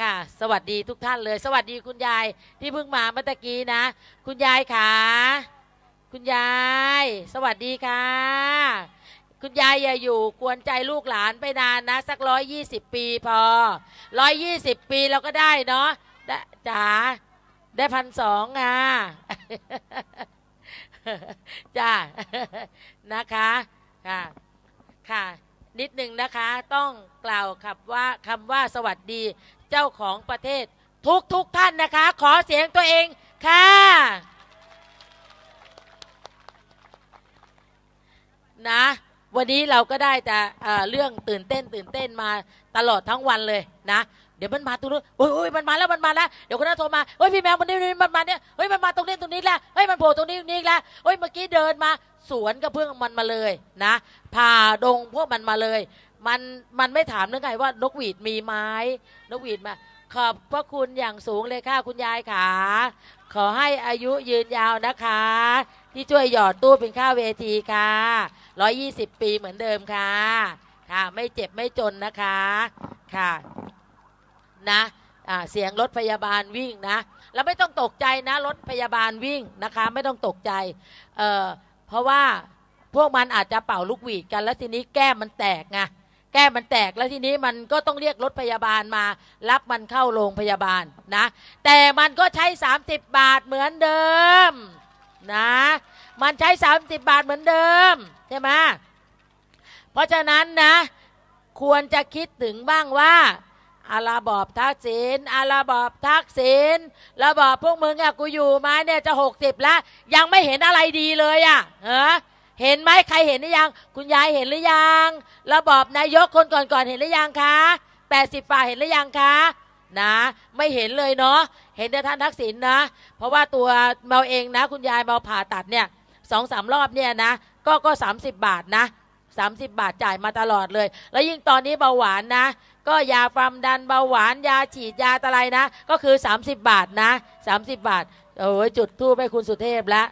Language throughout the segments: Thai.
ค่ะ สวัสดีทุกท่านเลย สวัสดีคุณยายที่เพิ่งมาเมื่อตะกี้นะ คุณยายขาคุณยาย สวัสดีค่ะ คุณยายอย่าอยู่กวนใจลูกหลานไปนานนะ สักร้อยยี่สิบปีพอร้อยยี่สิบปีเราก็ได้เนาะได้จ๋าได้พันสองอะจ้านะคะค่ะค่ะนิดหนึ่งนะคะต้องกล่าวครับว่าคำว่าสวัสดี เจ้าของประเทศ ทุกทุกท่านนะคะ ขอเสียงตัวเองค่ะ นะ วันนี้เราก็ได้แต่เรื่องตื่นเต้นตื่นเต้นมาตลอดทั้งวันเลยนะเดี๋ยวมันมาตรงนู้นโอ้ยโอ้ยมันมาแล้ว มันมาแล้ว เดี๋ยวคนนั้นโทรมาเฮ้ยพี่แมวมันนี่มันมาเนี่ย เฮ้ยมันมาตรงนี้ตรงนี้แล้ว เฮ้ยมันโผล่ตรงนี้ตรงนี้แล้ว เฮ้ยเมื่อกี้เดินมา สวนกับเพื่อนมันมาเลยนะ ผ่าดงพวกมันมาเลย มันมันไม่ถามเรื่องไงว่านกหวีดมีไหม้นกหวีดมา ขอบพระคุณอย่างสูงเลยค่ะคุณยายขาขอให้อายุยืนยาวนะคะ ที่ช่วยหยอดตู้เป็นข้าวเวทีค่ะ120 ปีเหมือนเดิมค่ะค่ะ ไม่เจ็บไม่จนนะคะค่ะนะเสียงรถพยาบาลวิ่งนะ แล้วไม่ต้องตกใจนะรถพยาบาลวิ่งนะคะ ไม่ต้องตกใจเเพราะว่าพวกมันอาจจะเป่าลูกหวีดกันแล้วทีนี้แก้มมันแตกไง แก้มมันแตกแล้วทีนี้มันก็ต้องเรียกรถพยาบาลมา รับมันเข้าโรงพยาบาลนะ แต่มันก็ใช้ 30 บาทเหมือนเดิมนะ มันใช้ 30 บาทเหมือนเดิมใช่ไหมเพราะฉะนั้นนะ ควรจะคิดถึงบ้างว่าอาระบอบทักษิณอาระบอบทักษิณระบอบพวกมึงอะกูอยู่มาเนี่ยจะ60แล้ว ยังไม่เห็นอะไรดีเลยอะเออ เห็นไหมใครเห็นหรือยัง คุณยายเห็นหรือยังระบอบนายกคนก่อนๆเห็นหรือยังคะ80ฝ่าเห็นหรือยังคะนะ ไม่เห็นเลยเนาะเห็นแต่ท่านทักษิณนะเพราะว่าตัวเมาเองนะ คุณยายเมาผ่าตัดเนี่ยสองสามรอบเนี่ยนะ ก็ก็สามสิบบาทนะ30 บาทจ่ายมาตลอดเลย แล้วยิ่งตอนนี้เบาหวานนะ ก็ยาความดันเบาหวานยาฉีดยาอะไรนะ ก็คือ 30 บาทนะ 30 บาทโอ้ยจุดทูบให้คุณสุเทพแล้ว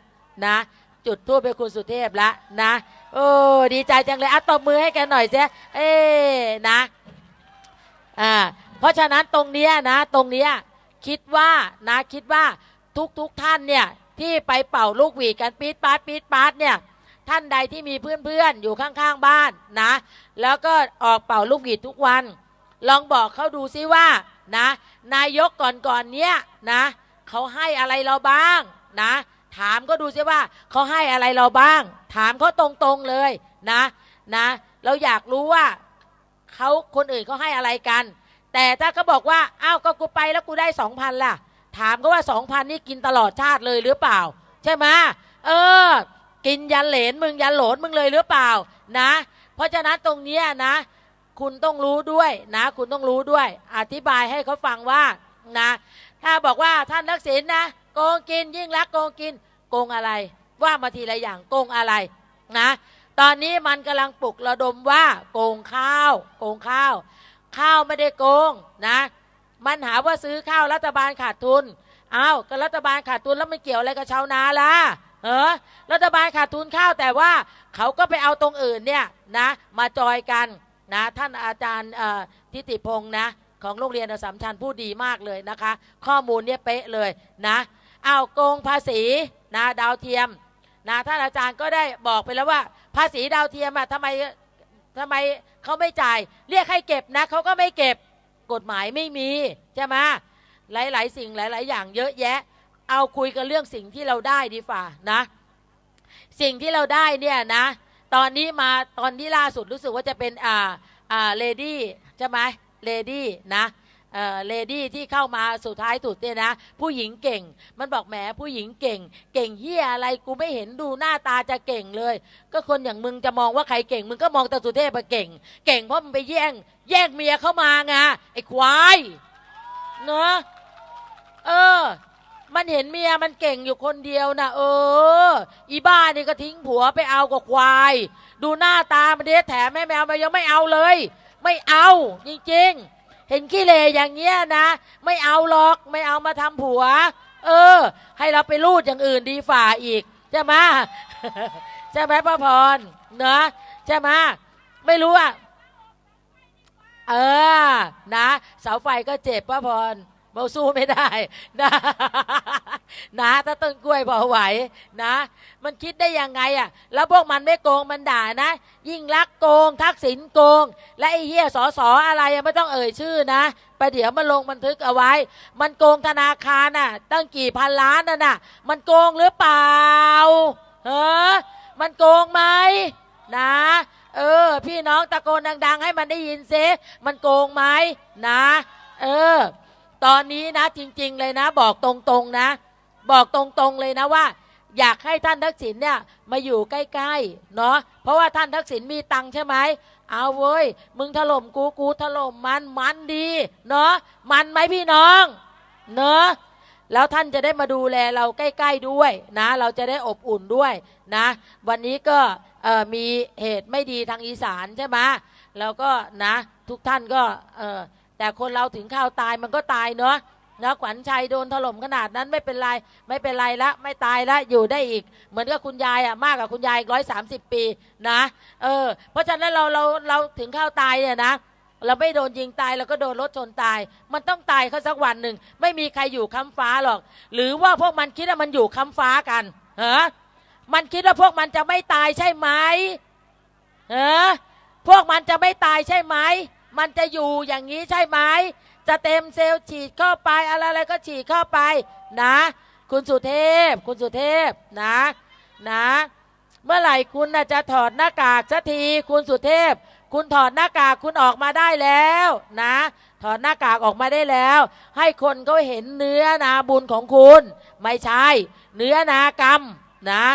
นะ จุดทูบให้คุณสุเทพแล้วนะโอ้ดีใจจังเลยอะตบมือให้แกหน่อยเสียเอ้นะอ่าเพราะฉะนั้นตรงเนี้ยนะตรงเนี้ยคิดว่านะคิดว่าทุกทุกท่านเนี่ยที่ไปเป่าลูกหวีกันปี๊ดปาดปี๊ดปาดเนี่ยท่านใดที่มีเพื่อนๆอยู่ข้างๆบ้านนะ แล้วก็ออกเป่าลูกหวีดทุกวัน ลองบอกเขาดูซิว่านะ นายกก่อนๆเนี้ยนะเขาให้อะไรเราบ้างนะ ถามก็ดูซิว่าเขาให้อะไรเราบ้าง ถามเขาตรงๆเลยนะนะ เราอยากรู้ว่าเขาคนอื่นเขาให้อะไรกัน แต่ถ้าเขาบอกว่าอ้าวก็กูไปแล้วกูได้สองพันล่ะ ถามก็ว่าสองพันนี่กินตลอดชาติเลยหรือเปล่า ใช่ไหมเออ กินยันเหลนมึงยันโหลนมึงเลยหรือเปล่านะ เพราะฉะนั้นตรงนี้นะ คุณต้องรู้ด้วยนะ คุณต้องรู้ด้วย อธิบายให้เขาฟังว่านะ ถ้าบอกว่าท่านทักษิณนะ โกงกินยิ่งรักโกงกินโกงอะไร ว่ามาทีละอย่างโกงอะไรนะตอนนี้มันกำลังปลุกระดมว่า โกงข้าว โกงข้าว ข้าวไม่ได้โกงนะ มันหาว่าซื้อข้าวรัฐบาลขาดทุนเอ้าก็รัฐบาลขาดทุนแล้วมันเกี่ยวอะไรกับชาวนาล่ะเออรัฐบาลขาดทุนข้าวแต่ว่าเขาก็ไปเอาตรงอื่นเนี่ยนะ มาจอยกันนะท่านอาจารย์ทิติพงศ์นะของโรงเรียนสสัมชัญพูดดีมากเลยนะคะ ข้อมูลเนี่ยเป๊ะเลยนะ เอาโกงภาษีนะดาวเทียมนะท่านอาจารย์ก็ได้บอกไปแล้วว่า ภาษีดาวเทียมอะทำไมทำไมเขาไม่จ่าย เรียกให้เก็บนะเขาก็ไม่เก็บกฎหมายไม่มีใช่ไหมหลาย ๆ สิ่งหลาย ๆ อย่างเยอะแยะ เอาคุยกันเรื่องสิ่งที่เราได้ดีฝ่านะ สิ่งที่เราได้เนี่ยนะ ตอนนี้มาตอนที่ล่าสุดรู้สึกว่าจะเป็นอ่าอ่าเลดี้ใช่ไหมเลดี้นะ เลดี้ที่เข้ามาสุดท้ายสุดเนี่ยนะ ผู้หญิงเก่ง มันบอกแหมผู้หญิงเก่ง เก่งเฮียอะไรกูไม่เห็นดูหน้าตาจะเก่งเลย ก็คนอย่างมึงจะมองว่าใครเก่ง มึงก็มองแต่สุเทพเก่ง เก่งเพราะมึงไปแย่ง แย่งเมียเข้ามาไงไอ้ควายเนาะเออ มันเห็นเมียมันเก่งอยู่คนเดียวนะเออ อีบ้านี่ก็ทิ้งผัวไปเอากับควาย ดูหน้าตามันเดแถมแม่แมวมันยังไม่เอาเลย ไม่เอาจริงๆ เห็นขี้เลอย่างเงี้ยนะ ไม่เอาหรอกไม่เอามาทำผัว เออ ให้เราไปรูดอย่างอื่นดีฝ่าอีกใช่ไหมใช่ไหมป้าพรเนาะใช่ไหมไม่รู้อะเออนะ เสาไฟก็เจ็บป้าพร เบาสู้ไม่ได้นะนะถ้าต้นกล้วยพอไหวนะ มันคิดได้ยังไงอะ่ะ แล้วพวกมันไม่โกงมันด่านะ ยิ่งรักโกงทักษิณโกง และไอ้เฮียสอสออะไรไม่ต้องเอ่ยชื่อนะประเดี๋ยวมันลงบันทึกเอาไว้ มันโกงธนาคารน่ะ ตั้งกี่พันล้านน่ะน่ะ มันโกงหรือเปล่าเออมันโกงไหมนะเออ พี่น้องตะโกนดัง ๆ ให้มันได้ยินเซมันโกงไหมนะ เออ ตอนนี้นะจริง ๆ เลยนะ บอกตรงๆนะ บอกตรงๆเลยนะว่า อยากให้ท่านทักษิณเนี่ยมาอยู่ใกล้ๆเนาะเพราะว่าท่านทักษิณมีตังค์ใช่ไหมเอาเว้ย มึงถล่มกูกูถล่มมันมันดีเนาะมันไหมพี่น้องเนาะแล้วท่านจะได้มาดูแลเราใกล้ ๆด้วยนะ เราจะได้อบอุ่นด้วยนะ วันนี้ก็มีเหตุไม่ดีทางอีสานใช่ไหมแล้วก็นะ ทุกท่านก็เออ แต่คนเราถึงข้าวตายมันก็ตายเนาะนะขวัญชัยโดนถล่มขนาดนั้นไม่เป็นไรไม่เป็นไรละไม่ตายละอยู่ได้อีก เหมือนกับคุณยายอะมากกว่าคุณยายร้อยสามสิบปีนะเออเพราะฉะนั้นเราเราเราถึงข้าวตายเนี่ยนะเราไม่โดนยิงตายเราก็โดนรถชนตาย มันต้องตายเขาสักวันหนึ่ง ไม่มีใครอยู่ค้ำฟ้าหรอก หรือว่าพวกมันคิดว่ามันอยู่ค้ำฟ้ากันฮะมันคิดว่าพวกมันจะไม่ตายใช่ไหมเออพวกมันจะไม่ตายใช่ไหม มันจะอยู่อย่างนี้ใช่ไหมจะเต็มเซลล์ฉีดเข้าไปอะไรอะไรก็ฉีดเข้าไปนะ คุณสุเทพ คุณสุเทพนะนะ เมื่อไหร่คุณนะจะถอดหน้ากากสักทีคุณสุเทพ คุณถอดหน้ากากคุณออกมาได้แล้วนะ ถอดหน้ากากออกมาได้แล้ว ให้คนเขาเห็นเนื้อนาบุญของคุณ ไม่ใช่ เนื้อนากรรมนะ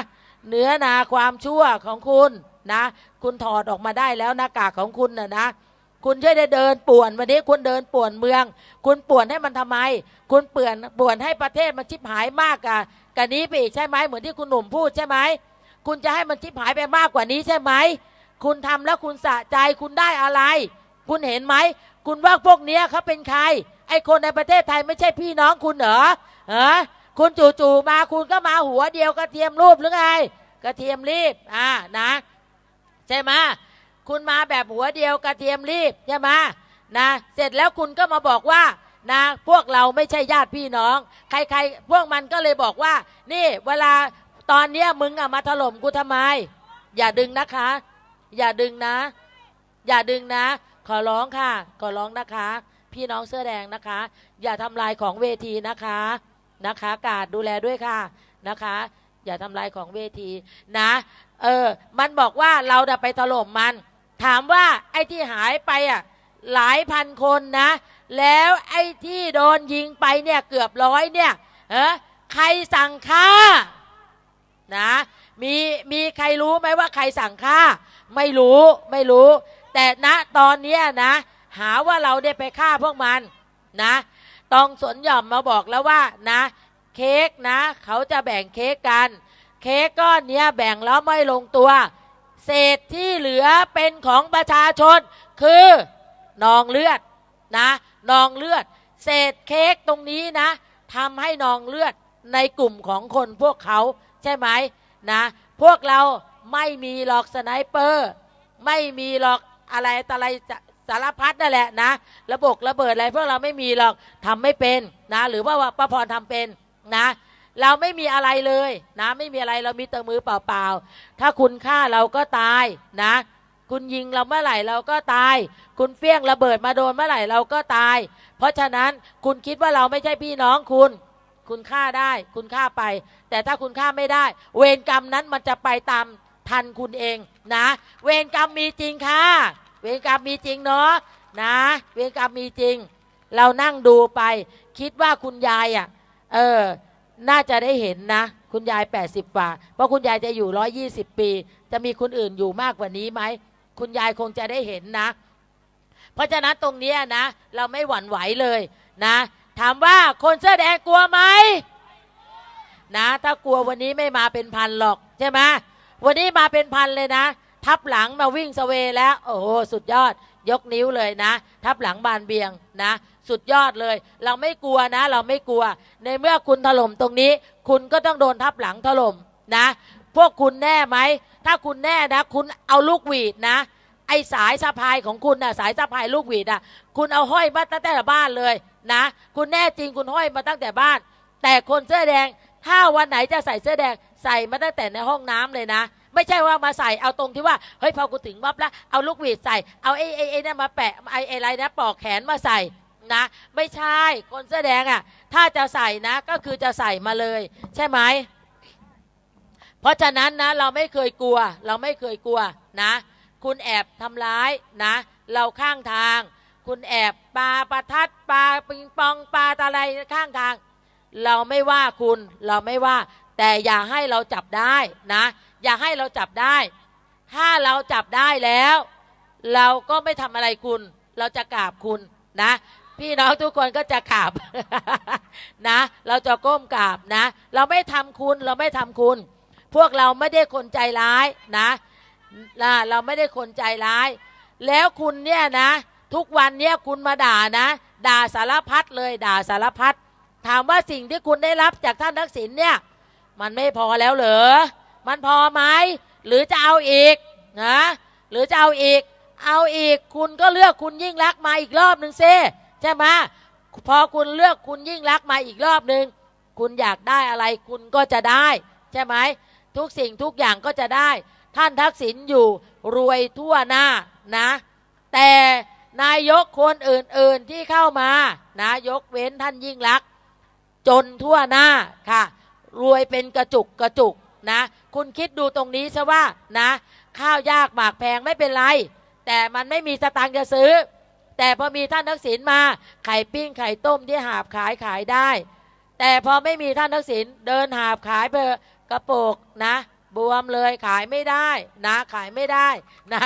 เนื้อนาความชั่วของคุณนะ คุณถอดออกมาได้แล้วหน้ากากของคุณนะนะ คุณช่วยได้เดินป่วนวันนี้คุณเดินป่วนเมือง คุณป่วนให้มันทำไม คุณเปื่อนป่วนให้ประเทศมันชิบหายมากกะกันนี้ไปอีกใช่ไหมเหมือนที่คุณหนุ่มพูดใช่ไหมคุณจะให้มันชิบหายไปมากกว่านี้ใช่ไหมคุณทำแล้วคุณสะใจคุณได้อะไร คุณเห็นไหมคุณว่าพวกเนี้ยเขาเป็นใคร ไอ้คนในประเทศไทยไม่ใช่พี่น้องคุณเหรอเออคุณจู่ๆมาคุณก็มาหัวเดียวกระเทียมรูปหรือไงกระเทียมรีบอ่านะ ใช่ไหม คุณมาแบบหัวเดียวกระเทียมรีบใช่ไหมนะเสร็จแล้วคุณก็มาบอกว่านะพวกเราไม่ใช่ญาติพี่น้อง ใครๆ พวกมันก็เลยบอกว่า นี่เวลาตอนเนี้ยมึงอะมาถล่มกูทำไม อย่าดึงนะคะ อย่าดึงนะ อย่าดึงนะ ขอร้องค่ะ ขอร้องนะคะ พี่น้องเสื้อแดงนะคะ อย่าทำลายของเวทีนะคะนะคะ กาดดูแลด้วยค่ะนะคะ อย่าทำลายของเวทีนะ เออ มันบอกว่าเราจะไปถล่มมัน ถามว่าไอ้ที่หายไปอะหลายพันคนนะ แล้วไอ้ที่โดนยิงไปเนี่ยเกือบร้อยเนี่ยเออใครสั่งฆ่านะมีมีใครรู้ไหมว่าใครสั่งฆ่า ไม่รู้ไม่รู้ แต่ณตอนนี้นะ หาว่าเราได้ไปฆ่าพวกมันนะตองสนหย่อมมาบอกแล้วว่านะ เค้กนะ เขาจะแบ่งเค้กกัน เค้กก้อนนี้แบ่งแล้วไม่ลงตัว เศษที่เหลือเป็นของประชาชน คือนองเลือดนะนองเลือด เศษเค้กตรงนี้นะทำให้นองเลือดในกลุ่มของคนพวกเขาใช่ไหมนะพวกเราไม่มีหรอกสไนเปอร์ ไม่มีหรอกอะไรตอะไรสารพัดนั่นแหละนะ ระบบระเบิดอะไรพวกเราไม่มีหรอกทำไม่เป็นนะ หรือว่าว่าป้าพรทำเป็นนะ เราไม่มีอะไรเลยนะไม่มีอะไรเรามีแต่มือเปล่าๆ ถ้าคุณฆ่าเราก็ตายนะ คุณยิงเราเมื่อไหร่เราก็ตาย คุณเฟี้ยงระเบิดมาโดนเมื่อไหร่เราก็ตาย เพราะฉะนั้นคุณคิดว่าเราไม่ใช่พี่น้องคุณ คุณฆ่าได้ คุณฆ่าไป แต่ถ้าคุณฆ่าไม่ได้ เวรกรรมนั้นมันจะไปตามทันคุณเองนะ เวรกรรมมีจริงค่ะ เวรกรรมมีจริงเนาะนะ เวรกรรมมีจริง เรานั่งดูไป คิดว่าคุณยายอะ เออ น่าจะได้เห็นนะ คุณยาย 80กว่า เพราะคุณยายจะอยู่ 120 ปี จะมีคนอื่นอยู่มากกว่านี้ไหม คุณยายคงจะได้เห็นนะ เพราะฉะนั้นตรงนี้นะ เราไม่หวั่นไหวเลยนะ ถามว่าคนเสื้อแดงกลัวไหมนะ ถ้ากลัววันนี้ไม่มาเป็นพันหรอกใช่ไหมวันนี้มาเป็นพันเลยนะ ทับหลังมาวิ่งสเวแล้ว โอ้โหสุดยอด ยกนิ้วเลยนะ ทับหลังบานเบียงนะ สุดยอดเลย เราไม่กลัวนะ เราไม่กลัว ในเมื่อคุณถล่มตรงนี้ คุณก็ต้องโดนทับหลังถล่มนะ พวกคุณแน่ไหม ถ้าคุณแน่นะ คุณเอาลูกหวีดนะ ไอสายสะพายของคุณน่ะสายสะพายลูกหวีดอะ คุณเอาห้อยมาตั้งแต่บ้านเลยนะ คุณแน่จริงคุณห้อยมาตั้งแต่บ้าน แต่คนเสื้อแดง ถ้าวันไหนจะใส่เสื้อแดง ใส่มาตั้งแต่ในห้องน้ำเลยนะไม่ใช่ว่ามาใส่เอาตรงที่ว่าเฮ้ยพอกูถึงม็อบแล้วเอาลูกหวีดใส่เอาไอ้ไอ้ไอ้นั่นมาแปะไอ้ไออะไรนะปอกแขนมาใส่ นะ ไม่ใช่คนเสื้อแดงอะ ถ้าจะใส่นะก็คือจะใส่มาเลย ใช่ไหมเพราะฉะนั้นนะเราไม่เคยกลัว เราไม่เคยกลัวนะ คุณแอบทำร้ายนะ เราข้างทาง คุณแอบปาประทัดปาปิงปองปาอะไรข้างทาง เราไม่ว่าคุณเราไม่ว่า แต่อย่าให้เราจับได้นะ อย่าให้เราจับได้ ถ้าเราจับได้แล้ว เราก็ไม่ทำอะไรคุณ เราจะกราบคุณนะ พี่น้องทุกคนก็จะกราบนะ เราจะก้มกราบนะ เราไม่ทำคุณเราไม่ทำคุณ พวกเราไม่ได้คนใจร้ายนะนะเราไม่ได้คนใจร้าย แล้วคุณเนี่ยนะ ทุกวันเนี่ยคุณมาด่านะ ด่าสารพัดเลยด่าสารพัดถามว่าสิ่งที่คุณได้รับจากท่านทักษิณเนี่ย มันไม่พอแล้วเหรอมันพอไหมหรือจะเอาอีกนะหรือจะเอาอีก เอาอีกคุณก็เลือกคุณยิ่งรักมาอีกรอบหนึ่งเซ ใช่ไหมพอคุณเลือกคุณยิ่งรักมาอีกรอบหนึ่งคุณอยากได้อะไรคุณก็จะได้ ใช่ไหมทุกสิ่งทุกอย่างก็จะได้ ท่านทักษิณอยู่รวยทั่วหน้านะ แต่นายกคนอื่นๆที่เข้ามานะยกเว้นท่านยิ่งรัก จนทั่วหน้าค่ะ รวยเป็นกระจุกกระจุกนะ คุณคิดดูตรงนี้ซะว่านะ ข้าวยากหมากแพงไม่เป็นไร แต่มันไม่มีสตางค์จะซื้อ แต่พอมีท่านทักษิณมาไข่ปิ้งไข่ต้มที่หาบขายขายได้ แต่พอไม่มีท่านทักษิณเดินหาบขายไปกระโปกนะ บวมเลยขายไม่ได้นะขายไม่ได้นะ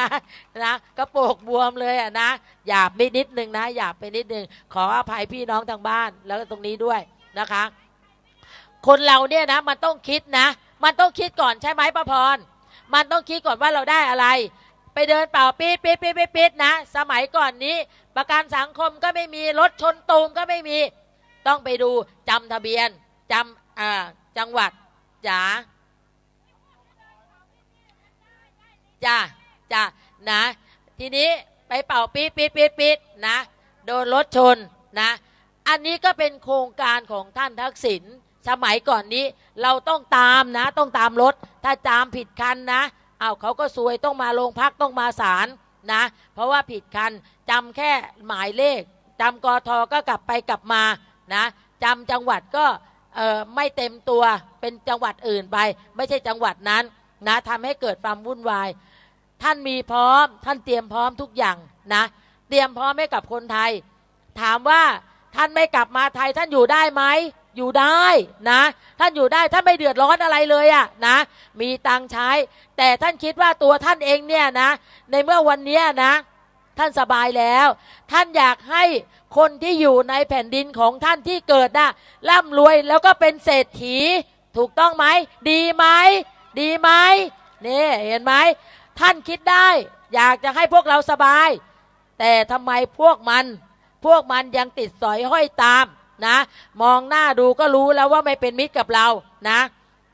นะกระโปกบวมเลยอะนะหยาบไปนิดนึงนะหยาบไปนิดนึงขออภัยพี่น้องทางบ้านแล้วก็ตรงนี้ด้วยนะคะ คนเราเนี่ยนะมันต้องคิดนะ มันต้องคิดก่อนใช่ไหมป้าพรมันต้องคิดก่อนว่าเราได้อะไร ไปเดินเป่าปี๊ดปี๊ดปี๊ดปี๊ดปี๊ดนะ สมัยก่อนนี้ ประกันสังคมก็ไม่มีรถชนตูมก็ไม่มี ต้องไปดูจำทะเบียนจำอ่าจังหวัดจ๋าจ้าจ้านะ ทีนี้ไปเป่าปี๊ดปี๊ดปี๊ดปี๊ดนะ โดนรถชนนะ อันนี้ก็เป็นโครงการของท่านทักษิณสมัยก่อนนี้เราต้องตามนะ ต้องตามรถ ถ้าตามผิดคันนะ อาวเขาก็ซวยต้องมาโรงพักต้องมาศาลนะ เพราะว่าผิดคันจำแค่หมายเลขจำกทก็กลับไปกลับมานะจำจังหวัดก็ไม่เต็มตัวเป็นจังหวัดอื่นไป ไม่ใช่จังหวัดนั้นนะทำให้เกิดความวุ่นวาย ท่านมีพร้อม ท่านเตรียมพร้อมทุกอย่างนะเตรียมพร้อมให้กับคนไทย ถามว่าท่านไม่กลับมาไทยท่านอยู่ได้ไหม อยู่ได้นะ ท่านอยู่ได้ท่านไม่เดือดร้อนอะไรเลยอะนะ มีตังค์ใช้ แต่ท่านคิดว่าตัวท่านเองเนี่ยนะ ในเมื่อวันเนี้ยนะ ท่านสบายแล้ว ท่านอยากให้คนที่อยู่ในแผ่นดินของท่านที่เกิดนะร่ำรวยแล้วก็เป็นเศรษฐี ถูกต้องไหมดีไหมดีไหมนี่เห็นไหมท่านคิดได้ อยากจะให้พวกเราสบาย แต่ทำไมพวกมัน พวกมันยังติดสอยห้อยตาม นะ มองหน้าดูก็รู้แล้วว่าไม่เป็นมิตรกับเรานะ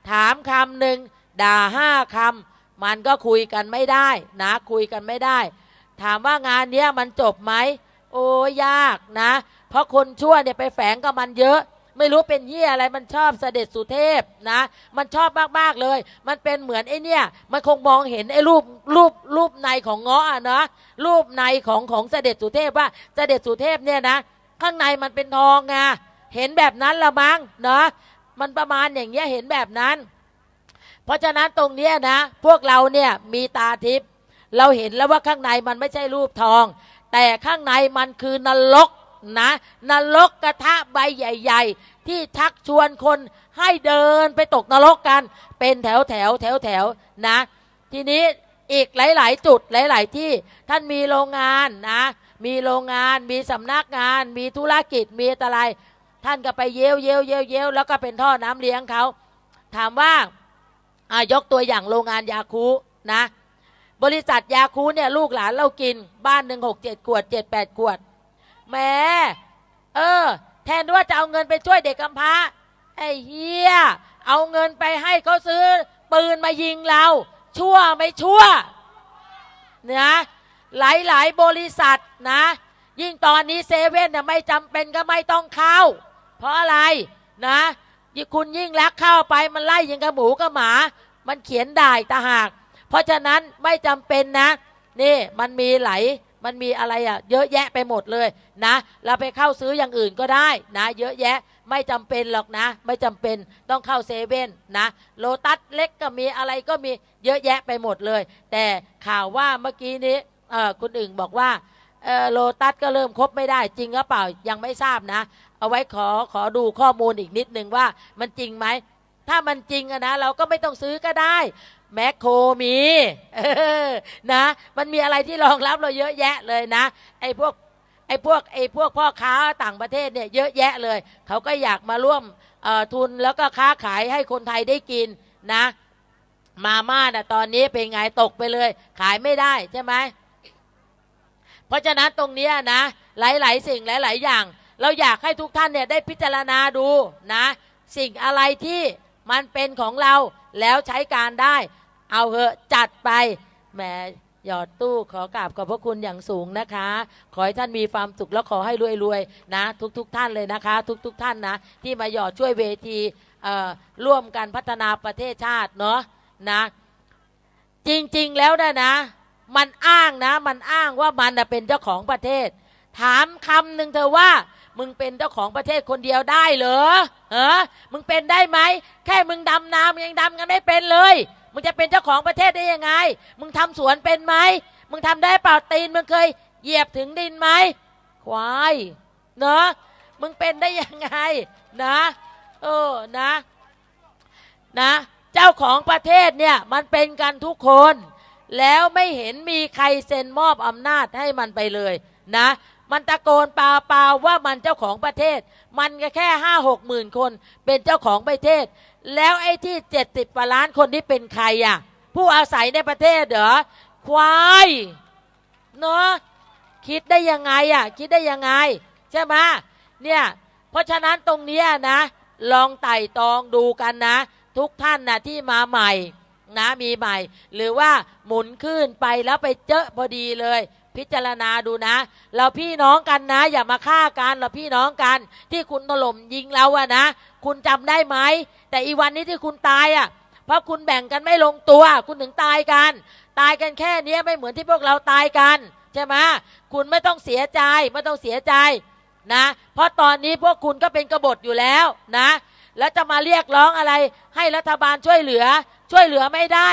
ถามคำหนึ่งด่าห้าคำมันก็คุยกันไม่ได้นะคุยกันไม่ได้ ถามว่างานเนี้ยมันจบไหมโอ้ยากนะ เพราะคนชั่วเนี่ยไปแฝงกับมันเยอะไม่รู้เป็นเหี้ยอะไรมันชอบเสด็จสุเทพนะ มันชอบมาก ๆ เลย มันเป็นเหมือนไอ้เนี่ย มันคงมองเห็นไอ้รูปรูปรูปในของเงาะอนะรูปในของของเสด็จสุเทพว่าเสด็จสุเทพเนี่ยนะ ข้างในมันเป็นทองไงเห็นแบบนั้นละมั้งเนาะมันประมาณอย่างเงี้ยเห็นแบบนั้น เพราะฉะนั้นตรงเนี้ยนะ พวกเราเนี่ยมีตาทิพย์เราเห็นแล้วว่าข้างในมันไม่ใช่รูปทอง แต่ข้างในมันคือนรกนะนรกกระทะใบใหญ่ ๆ ที่ชักชวนคนให้เดินไปตกนรกกัน เป็นแถวแถวแถวแถวนะ ทีนี้อีกหลาย ๆ จุดหลาย ๆ ที่ท่านมีโรงงานนะ มีโรงงานมีสำนักงาน มีธุรกิจมีอะไร ท่านก็ไปเย้ยวเย้ยวเย้ยวเย้ยวแล้วก็เป็นท่อน้ำเลี้ยงเขา ถามว่าอายกตัวอย่างโรงงานยาคูนะ บริษัทยาคูเนี่ยลูกหลานเรากินบ้านหนึ่งหกเจ็ดขวดเจ็ดแปดขวดแหมเออ แทนที่ว่าจะเอาเงินไปช่วยเด็กกำพร้าไอ้เฮียเอาเงินไปให้เขาซื้อปืนมายิงเรา ชั่วไม่ชั่วนะ หลาย ๆ บริษัทนะ ยิ่งตอนนี้เซเว่นน่ะไม่จำเป็นก็ไม่ต้องเข้า เพราะอะไรนะยิ่คุณยิ่งรักเข้าไปมันไล่ยิงกับหมูกับหมา มันเขียนด่ายตาหาก เพราะฉะนั้นไม่จำเป็นนะ นี่มันมีไหลมันมีอะไรอะเยอะแยะไปหมดเลยนะ เราไปเข้าซื้ออย่างอื่นก็ได้นะ เยอะแยะไม่จำเป็นหรอกนะ ไม่จำเป็นต้องเข้าเซเว่นนะโลตัสเล็กก็มีอะไรก็มีเยอะแยะไปหมดเลย แต่ข่าวว่าเมื่อกี้นี้ ออคุณอึ่งบอกว่าเออโลตัสก็เริ่มคบไม่ได้จริงหรือเปล่ายังไม่ทราบนะ เอาไว้ขอขอดูข้อมูลอีกนิดนึงว่ามันจริงไหม ถ้ามันจริงอะนะ เราก็ไม่ต้องซื้อก็ได้ แมคโครมีนะ มันมีอะไรที่รองรับเราเยอะแยะเลยนะ ไอ้พวกไอ้พวกไอ้พวกพ่อค้าต่างประเทศเนี่ยเยอะแยะเลย เขาก็อยากมาร่วมทุนแล้วก็ค้าขายให้คนไทยได้กินนะ มาม่าน่ะตอนนี้เป็นไงตกไปเลย ขายไม่ได้ใช่ไหม เพราะฉะนั้นตรงนี้นะหลายๆ สิ่งหลาย ๆ อย่าง เราอยากให้ทุกท่านเนี่ยได้พิจารณาดูนะ สิ่งอะไรที่มันเป็นของเราแล้วใช้การได้ เอาเหอะจัดไปแหมหยอดตู้ขอกราบขอบพระคุณอย่างสูงนะคะ ขอให้ท่านมีความสุขแล้วขอให้รวยๆนะ ทุกๆท่านเลยนะคะ ทุกๆท่านนะ ที่มาหยอดช่วยเวทีร่วมกันพัฒนาประเทศชาติเนาะนะ จริงๆแล้วนะนะ มันอ้างนะ มันอ้างว่ามันเป็นเจ้าของประเทศ ถามคำหนึ่งเธอว่า มึงเป็นเจ้าของประเทศคนเดียวได้เหรอเออมึงเป็นได้ไหมแค่มึงดำน้ำยังดำกันไม่เป็นเลย มึงจะเป็นเจ้าของประเทศได้ยังไง มึงทำสวนเป็นไหมมึงทำได้เปล่าตีนมึงเคยเหยียบถึงดินไหมควายเนอะมึงเป็นได้ยังไงนะเออนะนะ เจ้าของประเทศเนี่ยมันเป็นกันทุกคน แล้วไม่เห็นมีใครเซ็นมอบอำนาจให้มันไปเลยนะ มันตะโกนเปล่าๆว่ามันเจ้าของประเทศ มันก็แค่ห้าหกหมื่นคนเป็นเจ้าของประเทศ แล้วไอ้ที่เจ็ดสิบล้านคนนี้เป็นใครอะผู้อาศัยในประเทศเหรอควายเนาะคิดได้ยังไงอะคิดได้ยังไงใช่ไหมเนี่ยเพราะฉะนั้นตรงนี้นะ ลองไต่ตองดูกันนะ ทุกท่านนะที่มาใหม่ นะมีใหม่ หรือว่าหมุนขึ้นไปแล้วไปเจอพอดีเลย พิจารณาดูนะ เราพี่น้องกันนะ อย่ามาฆ่ากันเราพี่น้องกัน ที่คุณถล่มยิงเราอะนะ คุณจำได้ไหมแต่อีวันนี้ที่คุณตายอะเพราะคุณแบ่งกันไม่ลงตัว คุณถึงตายกัน ตายกันแค่นี้ไม่เหมือนที่พวกเราตายกันใช่ไหมคุณไม่ต้องเสียใจไม่ต้องเสียใจนะ เพราะตอนนี้พวกคุณก็เป็นกบฏอยู่แล้วนะ แล้วจะมาเรียกร้องอะไรให้รัฐบาลช่วยเหลือ ช่วยเหลือไม่ได้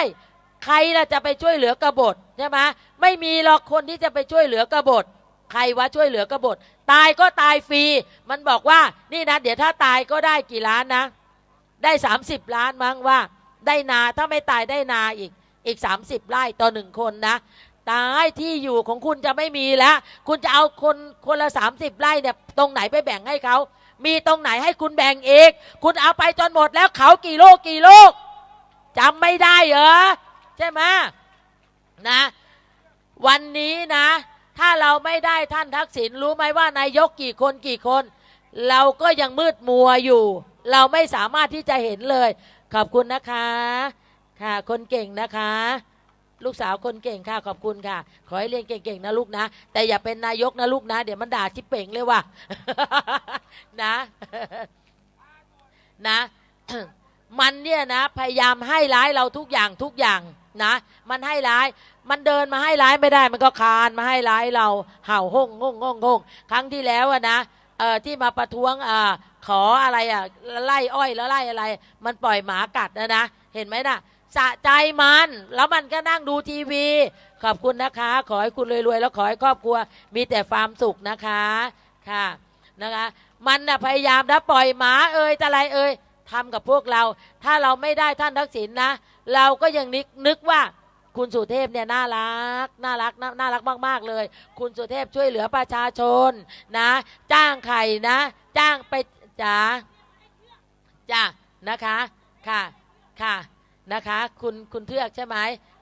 ใครล่ะจะไปช่วยเหลือกบฏใช่ไหมไม่มีหรอกคนที่จะไปช่วยเหลือกบฏใครวะช่วยเหลือกบฏตายก็ตายฟรีมันบอกว่านี่นะ เดี๋ยวถ้าตายก็ได้กี่ล้านนะ ได้ 30 ล้านมั้งว่า ได้นาถ้าไม่ตายได้นาอีกอีก 30ไร่ต่อหนึ่งคนนะตายที่อยู่ของคุณจะไม่มีแล้ว คุณจะเอาคนคนละ 30 ไร่เนี่ยตรงไหนไปแบ่งให้เขา มีตรงไหนให้คุณแบ่งเอกคุณเอาไปจนหมดแล้วเขากี่โลกกี่โลก จำไม่ได้เหรอใช่ไหมนะ วันนี้นะ ถ้าเราไม่ได้ท่านทักษิณรู้ไหมว่านายกกี่คนกี่คน เราก็ยังมืดมัวอยู่ เราไม่สามารถที่จะเห็นเลย ขอบคุณนะคะ ค่ะคนเก่งนะคะ ลูกสาวคนเก่งค่ะขอบคุณค่ะ ขอให้เรียนเก่งๆนะลูกนะ แต่อย่าเป็นนายกนะลูกนะ เดี๋ยวมันด่าชิเป่งเลยว่ะนะ นะ มันเนี่ยนะพยายามให้ร้ายเราทุกอย่างทุกอย่างนะ มันให้ร้าย มันเดินมาให้ร้ายไม่ได้ มันก็คานมาให้ร้ายเราเห่าห้องห้องห้องห้องครั้งที่แล้วอะนะเอ่อที่มาประท้วงอ่าขออะไรอะไล่อ้อยแล้วไล่อะไร มันปล่อยหมากัดนะนะ เห็นไหมน่ะสะใจมัน แล้วมันก็นั่งดูทีวี ขอบคุณนะคะ ขอให้คุณรวยๆ แล้วขอให้ครอบครัว มีแต่ความสุขนะคะค่ะนะคะ มันนะพยายามนะปล่อยหมาเอ่ยแต่อะไรเอ่ย ทำกับพวกเรา ถ้าเราไม่ได้ท่านทักษิณนะ เราก็ยังนึกนึกว่าคุณสุเทพเนี่ยน่ารักน่ารักน่าน่ารักมาก ๆ เลย คุณสุเทพช่วยเหลือประชาชนนะ จ้างไข่นะ จ้างไปจ๋าจ้านะคะค่ะค่ะนะคะ คุณคุณเทือกใช่ไหม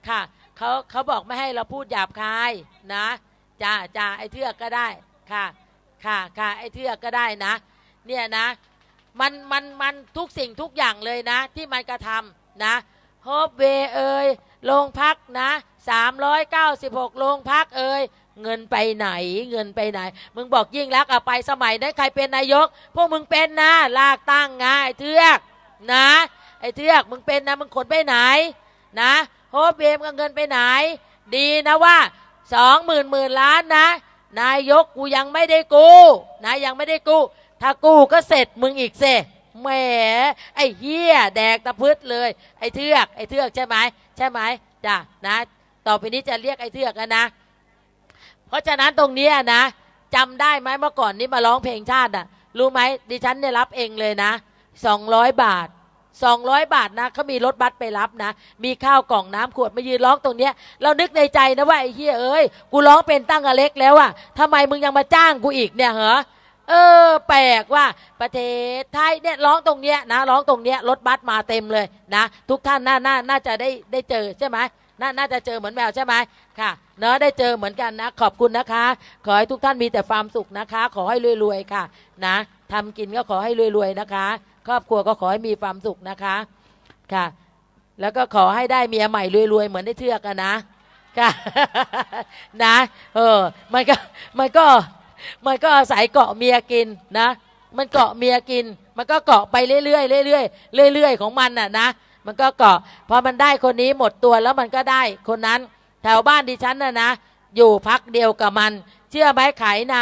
ค่ะเขาเขาบอกไม่ให้เราพูดหยาบคายนะจ้าจ้าไอ้เทือกก็ได้ค่ะค่ะค่ะไอ้เทือกก็ได้นะ เนี่ยนะ มันมันมันทุกสิ่งทุกอย่างเลยนะ ที่มันกระทำนะโฮปเวเอยโรงพักนะ396โรงพักเอ่ยเงินไปไหนเงินไปไหน มึงบอกยิ่งรักเอาไปสมัยนั้นใครเป็นนายก พวกมึงเป็นนะ ลากตั้งไงไอ้เทือกนะ ไอ้เทือกมึงเป็นนะมึงขนไปไหนนะโฮปเบมก็เงินไปไหน ดีนะว่าสองหมื่นหมื่นล้านนะ นายกกูยังไม่ได้กู้นะยังไม่ได้กู้ ถ้ากูก็เสร็จมึงอีกเสแหมไอ้เฮียแดกตะพืดเลย ไอ้เทือก ไอ้เทือกใช่ไหมใช่ไหมจ้ะนะ ต่อไปนี้จะเรียกไอ้เทือกกันนะ เพราะฉะนั้นตรงนี้นะจำได้ไหมเมื่อก่อนนี้มาร้องเพลงชาติอะ รู้ไหมดิฉันเนี่ยรับเองเลยนะสองร้อยบาทสองร้อยบาทนะเขามีรถบัสไปรับนะ มีข้าวกล่องน้ำขวดมายืนร้องตรงเนี้ย เรานึกในใจนะว่าไอ้เฮียเอ้ยกูร้องเป็นตั้งอเล็กแล้วอะทำไมมึงยังมาจ้างกูอีกเนี่ยเหรอ เออ แปลกว่าประเทศไทยเนี่ยร้องตรงเนี้ยนะร้องตรงเนี้ยรถบัสมาเต็มเลยนะทุกท่านน่าน่าน่าจะได้ได้เจอใช่ไหมน่าน่าจะเจอเหมือนแมวใช่ไหมค่ะเนอะได้เจอเหมือนกันนะ ขอบคุณนะคะ ขอให้ทุกท่านมีแต่ความสุขนะคะ ขอให้รวยๆค่ะ นะทำกินก็ขอให้รวยๆนะคะ ครอบครัวก็ขอให้มีความสุขนะคะค่ะ แล้วก็ขอให้ได้เมียใหม่รวยๆเหมือนได้เทือกกันนะค่ะนะเออมันก็มันก็ มันก็อาศัยเกาะเมียกินนะ มันเกาะเมียกิน มันก็เกาะไปเรื่อยๆเรื่อยๆเรื่อยๆของมันน่ะนะ มันก็เกาะพอมันได้คนนี้หมดตัวแล้วมันก็ได้คนนั้นแถวบ้านดิฉันน่ะนะ อยู่พักเดียวกับมัน เชื่อไหมขายนา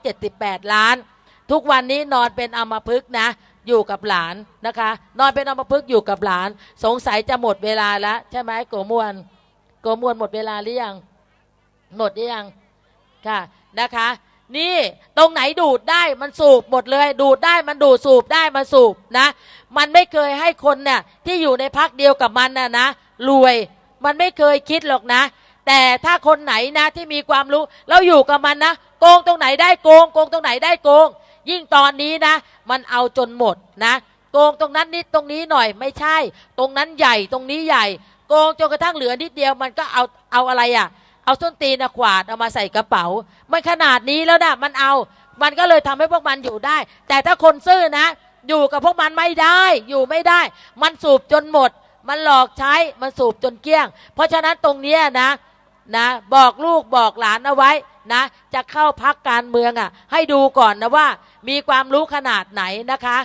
378 ล้าน ทุกวันนี้นอนเป็นอมพฤกนะ อยู่กับหลานนะคะ นอนเป็นอมพฤกอยู่กับหลาน สงสัยจะหมดเวลาแล้วใช่ไหมโกมวนโกมวนหมดเวลาหรือยัง หมดหรือยังค่ะนะคะ นี่ตรงไหนดูดได้มันสูบหมดเลย ดูดได้มันดูดสูบได้มันสูบนะ มันไม่เคยให้คนเนี่ยที่อยู่ในพักเดียวกับมันนะนะรวยมันไม่เคยคิดหรอกนะ แต่ถ้าคนไหนนะที่มีความรู้แล้วอยู่กับมันนะโกงตรงไหนได้โกง โกงตรงไหนได้โกง ยิ่งตอนนี้นะ มันเอาจนหมดนะ โกงตรงนั้นนิดตรงนี้หน่อยไม่ใช่ ตรงนั้นใหญ่ตรงนี้ใหญ่ โกงจนกระทั่งเหลือนิดเดียวมันก็เอาเอาอะไรอะ่ะ เอาส้นตีนขวาดเอามาใส่กระเป๋า มันขนาดนี้แล้วนะมันเอา มันก็เลยทำให้พวกมันอยู่ได้ แต่ถ้าคนซื่อนะ อยู่กับพวกมันไม่ได้ อยู่ไม่ได้ มันสูบจนหมด มันหลอกใช้ มันสูบจนเกลี้ยง เพราะฉะนั้นตรงนี้นะนะบอกลูกบอกหลานเอาไว้นะจะเข้าพักการเมืองอะ่ะให้ดูก่อนนะว่า มีความรู้ขนาดไหนนะคะ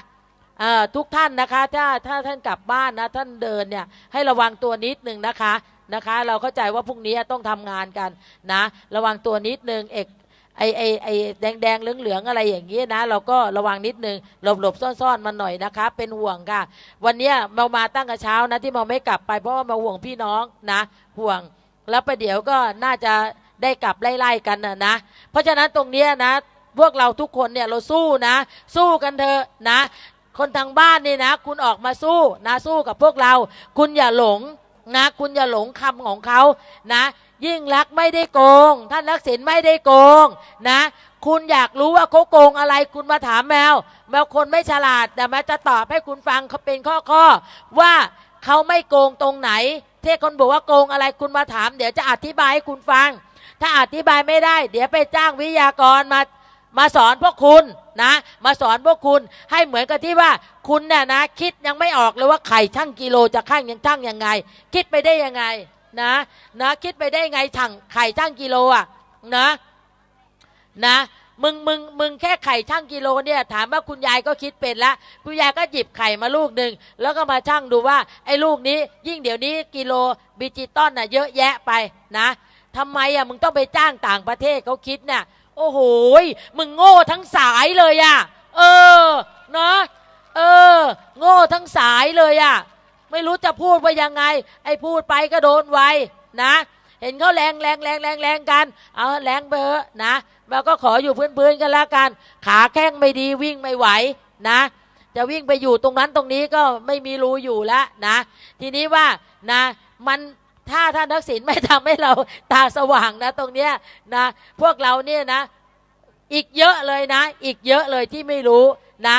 ทุกท่านนะคะถ้าถ้าท่านกลับบ้านนะท่านเดินเนี่ยให้ระวังตัวนิดหนึ่งนะคะ นะคะ เราเข้าใจว่าพรุ่งนี้ต้องทำงานกันนะ ระวังตัวนิดหนึ่งเอกไอไอไอแดงแดงเหลืองเหลืองอะไรอย่างนี้นะ เราก็ระวังนิดหนึ่งหลบหลบซ่อนซ่อนๆมันหน่อยนะคะ เป็นห่วงค่ะ วันเนี้ยเรามาตั้งแต่เช้านะที่เราไม่กลับไปเพราะว่ามาห่วงพี่น้องนะ ห่วงแล้วประเดี๋ยวก็น่าจะได้กลับไล่ๆกันนะนะ เพราะฉะนั้นตรงเนี้ยนะ พวกเราทุกคนเนี่ยเราสู้นะ สู้กันเถอะนะ คนทางบ้านนี่นะ คุณออกมาสู้นะสู้กับพวกเรา คุณอย่าหลง นะ คุณอย่าหลงคำของเขานะ ยิ่งรักไม่ได้โกง ท่านรักษิณไม่ได้โกงนะ คุณอยากรู้ว่าเขาโกงอะไร คุณมาถามแมว แมวคนไม่ฉลาดแต่แมวจะตอบให้คุณฟังเขาเป็นข้อข้อๆว่าเขาไม่โกงตรงไหนเท่คนบอกว่าโกงอะไรคุณมาถาม เดี๋ยวจะอธิบายให้คุณฟัง ถ้าอธิบายไม่ได้ เดี๋ยวไปจ้างวิทยากรมา มาสอนพวกคุณนะ มาสอนพวกคุณให้เหมือนกับที่ว่าคุณเนี่ยนะ คิดยังไม่ออกเลยว่าไข่ช่างกิโลจะข้างยังช่างยังไง คิดไปได้ยังไงนะนะคิดไปได้ไงช่างไข่ช่างกิโลอะนะนะมึงมึงมึงแค่ไข่ช่างกิโลเนี่ย ถามว่าคุณยายก็คิดเป็นละคุณยายก็หยิบไข่มาลูกหนึ่งแล้วก็มาช่างดูว่าไอ้ลูกนี้ ยิ่งเดี๋ยวนี้กิโลดิจิตอลน่ะเยอะแยะไปนะทำไมอะมึงต้องไปจ้างต่างประเทศเขาคิดเนี่ย โอ้โหมึงโง่ทั้งสายเลยอะเออเนาะเออ โง่ทั้งสายเลยอะไม่รู้จะพูดว่ายังไง ไอ้พูดไปก็โดนไวนะ เห็นเขาแรงแรงแรงแรงแรงกัน เอาแรงไปเถอะนะเราก็ขออยู่พื้นๆกันแล้วกัน ขาแข้งไม่ดีวิ่งไม่ไหวนะ จะวิ่งไปอยู่ตรงนั้นตรงนี้ก็ไม่มีรูอยู่แล้วนะ ทีนี้ว่านะมัน ถ้าท่านทักษิณไม่ทำให้เราตาสว่างนะตรงเนี้ยนะพวกเราเนี่ยนะ อีกเยอะเลยนะ อีกเยอะเลยที่ไม่รู้นะ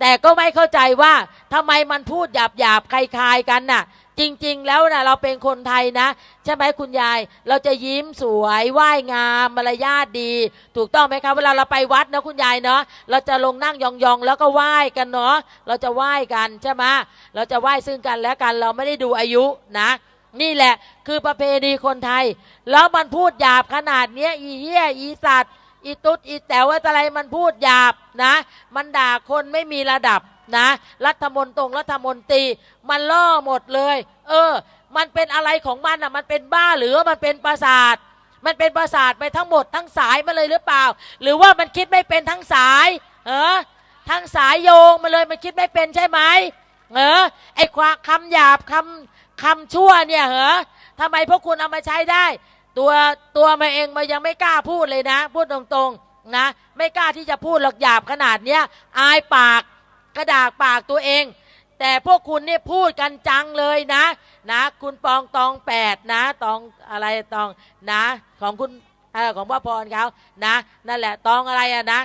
แต่ก็ไม่เข้าใจว่าทำไมมันพูดหยาบหยาบคลายๆกันน่ะ จริง ๆ แล้วนะเราเป็นคนไทยนะ ใช่ไหมคุณยาย เราจะยิ้มสวยไหว้งามมารยาทดี ถูกต้องไหมครับเวลาเราไปวัดนะคุณยายเนาะเราจะลงนั่งยองๆแล้วก็ไหว้กันเนาะเราจะไหว้กันใช่ไหมเราจะไหว้ซึ่งกันและกันเราไม่ได้ดูอายุนะ นี่แหละ คือประเพณีคนไทย แล้วมันพูดหยาบขนาดเนี้ยอีเหี้ยอีสัตว์อีตุ๊ดอีแต๋วอะไรมันพูดหยาบนะ มันด่าคนไม่มีระดับนะ รัฐมนตรงรัฐมนตรี มันล่อหมดเลย เออ มันเป็นอะไรของมันอะ มันเป็นบ้าหรือว่ามันเป็นประสาท มันเป็นประสาทไปทั้งหมดทั้งสายมาเลยหรือเปล่า หรือว่ามันคิดไม่เป็นทั้งสายเออทั้งสายโยงมาเลยมันคิดไม่เป็นใช่ไหมเออไอความคำหยาบคำ คำชั่วเนี่ยเหรอทำไมพวกคุณเอามาใช้ได้ ตัวตัวมาเองมายังไม่กล้าพูดเลยนะ พูดตรงๆนะ ไม่กล้าที่จะพูดหรอกหยาบขนาดเนี้ยอายปากกระดากปากตัวเอง แต่พวกคุณเนี่ยพูดกันจังเลยนะ นะ คุณปองตองแปดนะตองอะไรตองนะ ของคุณอของพ่อพรเขานะ นั่นแหละตองอะไรอะนะ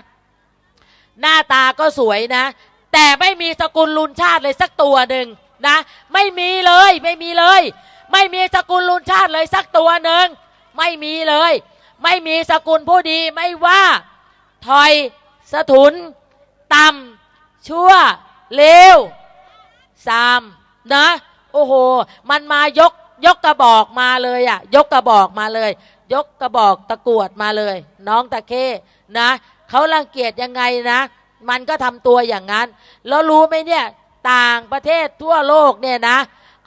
หน้าตาก็สวยนะ แต่ไม่มีสกุลลุนชาติเลยสักตัวหนึ่ง นะ ไม่มีเลยไม่มีเลย ไม่มีสกุลลุนชาติเลยสักตัวหนึ่งไม่มีเลย ไม่มีสกุลผู้ดีไม่ว่าถอยสะทุนต่ำชั่วเลวสามนะ โอ้โห มันมายกยกกระบอกมาเลยอะยกกระบอกมาเลย ยกกระบอกตะกรวดมาเลย น้องตะเข้นะเขารังเกียจยังไงนะ มันก็ทำตัวอย่างนั้น แล้วรู้ไหมเนี่ย ต่างประเทศทั่วโลกเนี่ยนะ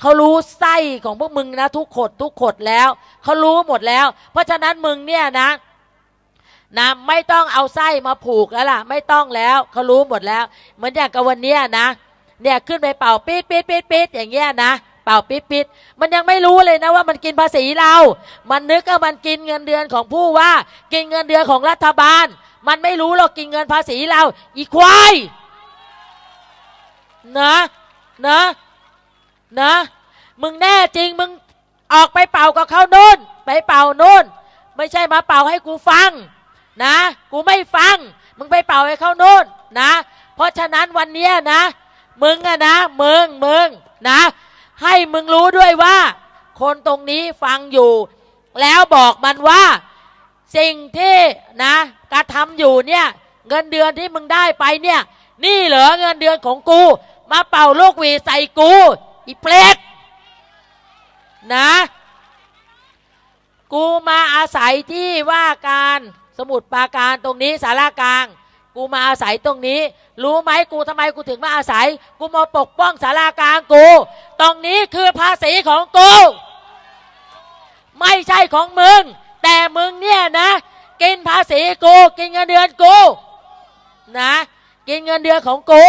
เขารู้ไส้ของพวกมึงนะทุกขดทุกขดแล้วเขารู้หมดแล้ว เพราะฉะนั้นมึงเนี่ยนะนะไม่ต้องเอาไส้มาผูกแล้วล่ะ ไม่ต้องแล้วเขารู้หมดแล้วเหมือนอย่างกับวันเนี้ยนะเนี่ยขึ้นไปเป่าปี๊ดปี๊ดปี๊ดปี๊ดอย่างเงี้ยนะเป่าปี๊ดปี๊ดมันยังไม่รู้เลยนะว่ามันกินภาษีเรา มันนึกว่ามันกินเงินเดือนของผู้ว่า กินเงินเดือนของรัฐบาล มันไม่รู้หรอกกินเงินภาษีเรา อีควาย นะนะนะ มึงแน่จริงมึงออกไปเป่ากับเขาโน่น ไปเป่าโน่น ไม่ใช่มาเป่าให้กูฟัง นะ กูไม่ฟัง มึงไปเป่าให้เขาโน่นนะ เพราะฉะนั้นวันนี้นะ มึงอะนะมึงมึงนะ ให้มึงรู้ด้วยว่า คนตรงนี้ฟังอยู่ แล้วบอกมันว่าสิ่งที่นะกระทำอยู่เนี่ย เงินเดือนที่มึงได้ไปเนี่ย นี่เหรอเงินเดือนของกู มาเป่าลูกหวีใส่กู อีเปรตนะ กูมาอาศัยที่ว่าการสมุดปราการตรงนี้สารากลาง กูมาอาศัยตรงนี้ รู้ไหมกูทำไมกูถึงมาอาศัย กูมาปกป้องสารากลางกู ตรงนี้คือภาษีของกู ไม่ใช่ของมึง แต่มึงเนี่ยนะ กินภาษีกู กินเงินเดือนกู นะ กินเงินเดือนของกู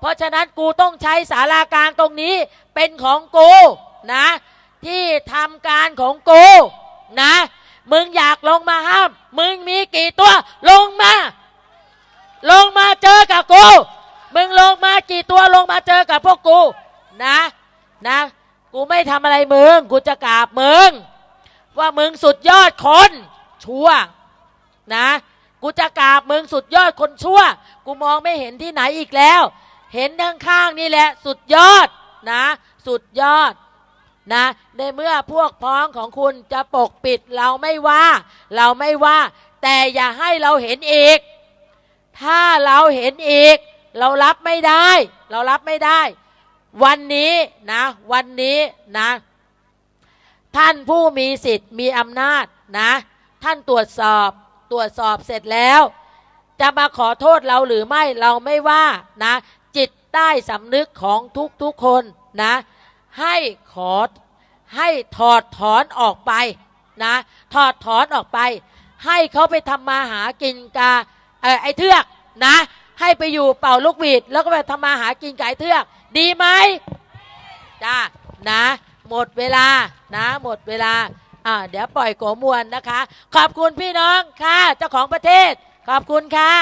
เพราะฉะนั้นกูต้องใช้สารากลางตรงนี้เป็นของกูนะ ที่ทำการของกูนะ มึงอยากลงมาห้าม มึงมีกี่ตัวลงมา ลงมาเจอกับกูมึงลงมากี่ตัวลงมาเจอกับพวกกูนะนะ กูไม่ทำอะไรมึง กูจะกราบมึง ว่ามึงสุดยอดคนชั่วนะ กูจะกราบมึงสุดยอดคนชั่ว กูมองไม่เห็นที่ไหนอีกแล้ว เห็นข้างๆนี่แหละสุดยอดนะ สุดยอดนะในเมื่อพวกพ้องของคุณจะปกปิดเราไม่ว่า เราไม่ว่า แต่อย่าให้เราเห็นอีก ถ้าเราเห็นอีก เรารับไม่ได้ เรารับไม่ได้ วันนี้นะ วันนี้นะ ท่านผู้มีสิทธิ์มีอำนาจนะ ท่านตรวจสอบตรวจสอบเสร็จแล้ว จะมาขอโทษเราหรือไม่เราไม่ว่านะ จิตใต้สำนึกของทุกๆคนนะ ให้ขอให้ถอดถอนออกไปนะ ถอดถอนออกไป ให้เขาไปทำมาหากินกาเออไอเทือกนะ ให้ไปอยู่เป่าลูกหวีด แล้วก็ไปทำมาหากินกับไอเทือก ดีไหมจ้านะ หมดเวลานะ หมดเวลาอ่าเดี๋ยวปล่อยโกมวนนะคะ ขอบคุณพี่น้องค่ะ เจ้าของประเทศ ขอบคุณค่ะ